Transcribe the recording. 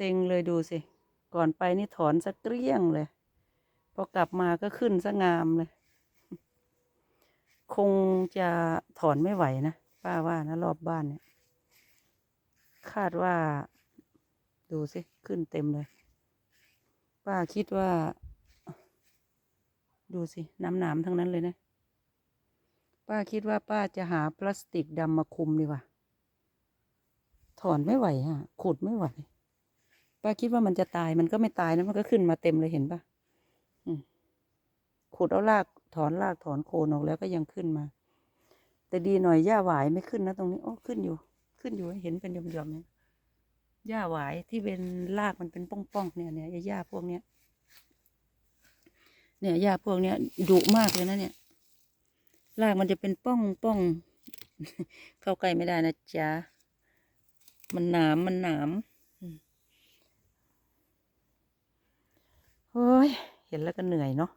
เซ็งเลยดูสิ ก่อนไปนี่ถอนสักเกลี้ยงเลย พอกลับมาก็ขึ้นสงามเลย คงจะถอนไม่ไหวนะ ป้าว่านะรอบบ้านเนี่ย คาดว่า ดูสิ ขึ้นเต็มเลย ป้าคิดว่า ดูสิ น้ำหนามทั้งนั้นเลยนะ ป้าคิดว่าป้าจะหาพลาสติกดำมาคุมดีกว่าถอนไม่ไหวอะขุดไม่ไหว ป้าคิดว่ามันจะตายมันก็ไม่ตายนะมันก็ขึ้นมาเต็มเลยเห็นปะขุดเอารากถอนรากถอนโคนออกแล้วก็ยังขึ้นมา แต่ดีหน่อยหญ้าหวายไม่ขึ้นนะตรงนี้โอ้ขึ้นอยู่ ขึ้นอยู่เห็นเป็นหย่อมๆเนี่ยหญ้าหวายที่เป็นรากมันเป็นป้องๆเนี่ยเนี่ยหญ้าพวกเนี้ยเนี่ยหญ้าพวกเนี้ยดุมากเลยนะเนี่ยรากมันจะเป็นป้องป้องเข้าใกล้ไม่ได้นะจ๊ะมันหนามมันหนาม อืมเฮ้ย เห็นแล้วก็เหนื่อยเนาะ